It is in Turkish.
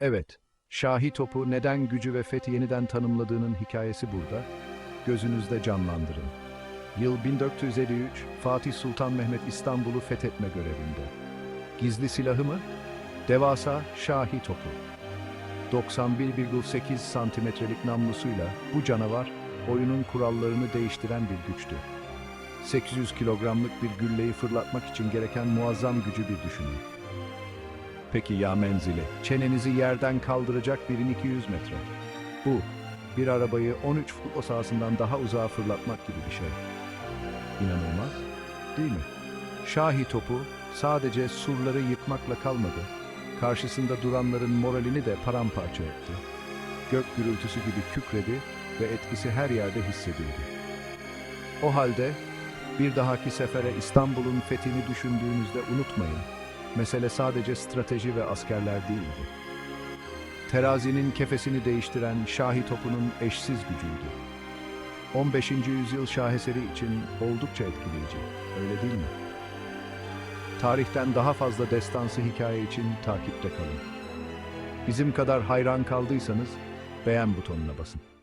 Evet, Şahi topu neden gücü ve fethi yeniden tanımladığının hikayesi burada. Gözünüzde canlandırın. Yıl 1453, Fatih Sultan Mehmet İstanbul'u fethetme görevinde. Gizli silahı mı? Devasa Şahi topu. 91,8 santimetrelik namlusuyla bu canavar oyunun kurallarını değiştiren bir güçtü. 800 kilogramlık bir gülleyi fırlatmak için gereken muazzam gücü bir düşünün. Peki ya menzili? Çenenizi yerden kaldıracak 1200 metre. Bu, bir arabayı 13 futbol sahasından daha uzağa fırlatmak gibi bir şey. İnanılmaz, değil mi? Şahi topu sadece surları yıkmakla kalmadı, karşısında duranların moralini de paramparça etti. Gök gürültüsü gibi kükredi ve etkisi her yerde hissedildi. O halde bir dahaki sefere İstanbul'un fethini düşündüğünüzde unutmayın, mesele sadece strateji ve askerler değildi. Terazinin kefesini değiştiren Şahi topunun eşsiz gücüydü. 15. yüzyıl şaheseri için oldukça etkileyici, öyle değil mi? Tarihten daha fazla destansı hikaye için takipte kalın. Bizim kadar hayran kaldıysanız beğen butonuna basın.